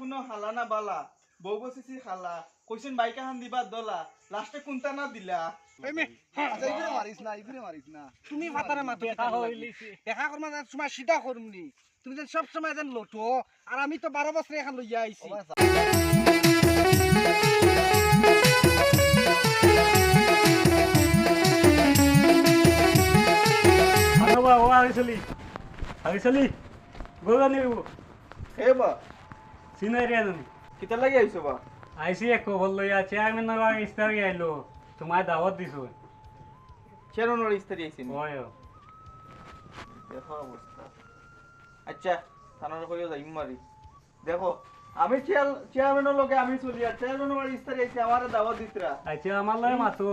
কোনো খালা না বালা? বউ বসেছি খালা কইছেন বাইকা হান দিবা দলা। লাস্টে কোনটা না দিলা? আচ্ছা তুমি ফাতারে মাতো দেখা করমা তোমার সিধা করমনি তুমি যেন সব সময় যেন লোটো আর আমি তো বারো বছর এখন লইয়া আইছি। আইছলি আইছলি গোগা নিব এ বা সিনাই রে জানি কিতা লাগি আইছো বা? আইসি এক খবর লইয়া চেয়ারম্যান লাগা ইস্তারি আইলো তোমায় দাওয়াত দিছো। চেরোনোর ইস্তারি আইছেন ওয় দেখো অবস্থা আচ্ছা থানার কইও যাই মারি দেখো আমি চেয়ার চেয়ারম্যানের লগে আমি চলি আর চেয়ারম্যানের বাড়ি ইস্তারি আইছে আমারে দাওয়াত দিতরা আচ্ছা আমার লয় মাতো।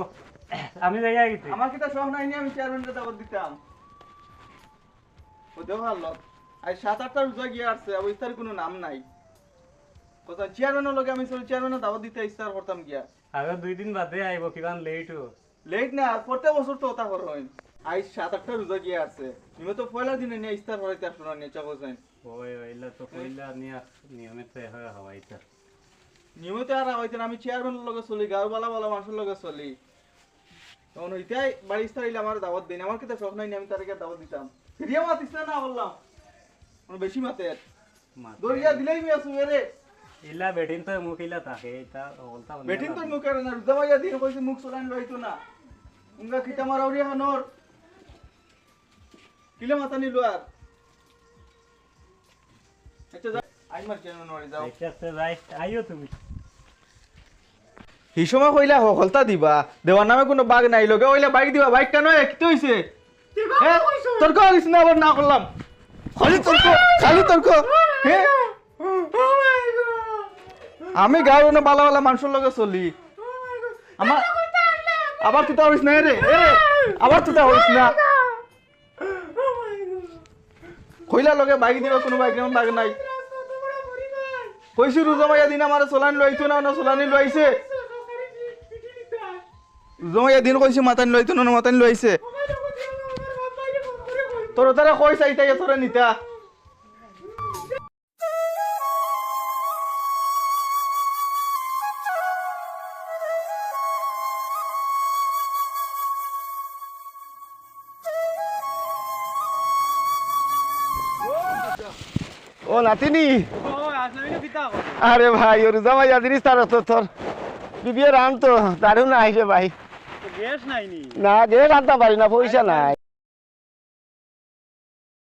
আমি যাই গেছি আমার কিতা শখ নাই নি আমি চেয়ারম্যানকে দাওয়াত দিতাম। ও দেখো আজ সাত আটটা রোজা গিয়ে আসছে ইস্তার কোনো নাম নাই। কথা চেয়ারম্যানের লগে আমি চলি চেয়ারম্যানের দাওয়াত দিতে ইস্তার করতাম গিয়া। আগে দুই দিন বাদে আইব কিমান লেট লেট না প্রত্যেক বছর তো ওটা কর হয়। আজ সাত আটটা রোজা গিয়ে আসছে নিমে তো পয়লা দিনে নিয়ে ইস্তার হরাইতে আসলো না নিয়ে চাকো যাই ওই ওইলা তো কইলা নিয়া নিয়মিত হয় হওয়াইতা নিয়মিত আর হইতে আমি চেয়ারম্যানের লগে চলি গাঁর বালা মানুষের লগে চলি। তখন ওইটাই বাড়ি ইস্তার হইলে আমার দাওয়াত দিন আমার কিতা শখ নাই নি, আমি তাদেরকে দাওয়াত দিতাম। ফিরিয়া মাতিস না বললাম। বেশি মাতের দরিয়া দিলেই মি আসু রে ইলা বেটিন তো মুখিলা থাকে এটা বলতা বেটিন তোর মুখে না রুদা ভাইয়া দিন কইছে মুখ চলান লইতো না উঙ্গা খিটা মারাউরি হানর কিলে মাথা নিল আর আচ্ছা যা আই মার কেন নড়ি যাও আচ্ছা যাই আইও তুমি এই কইলা হলতা দিবা দেওয়ার নামে কোনো বাঘ নাই লগে ওইলা বাইক দিবা বাইক কেন কি হইছে? তর্ক করিস না আবার না করলাম খালি তর্ক খালি তর্ক হ্যাঁ আমি গাঁও না বালা বালা মানুষের লগে চলি। আমার আবার তুই হইস না রে আবার তুই হইস না। কইলা লগে বাইক দিবা, কোনো বাইক নাম বাঘ নাই। কইছি রুজমাইয়া দিন আমার চলানি লইতো না না চলানি লইছে। রুজমাইয়া দিন কইছি, মাতানি লইতো না না মাতানি লইছে। তোর তারা কইছা ইতাই তোরে নিতা। ও নাতিনি। আরে ভাই ওর জামাই জানিস তার তো তোর। বিবিয়ে রান তো দারুণ আইছে ভাই। গ্যাস নাই নি না গে আনতে পারি না পয়সা নাই।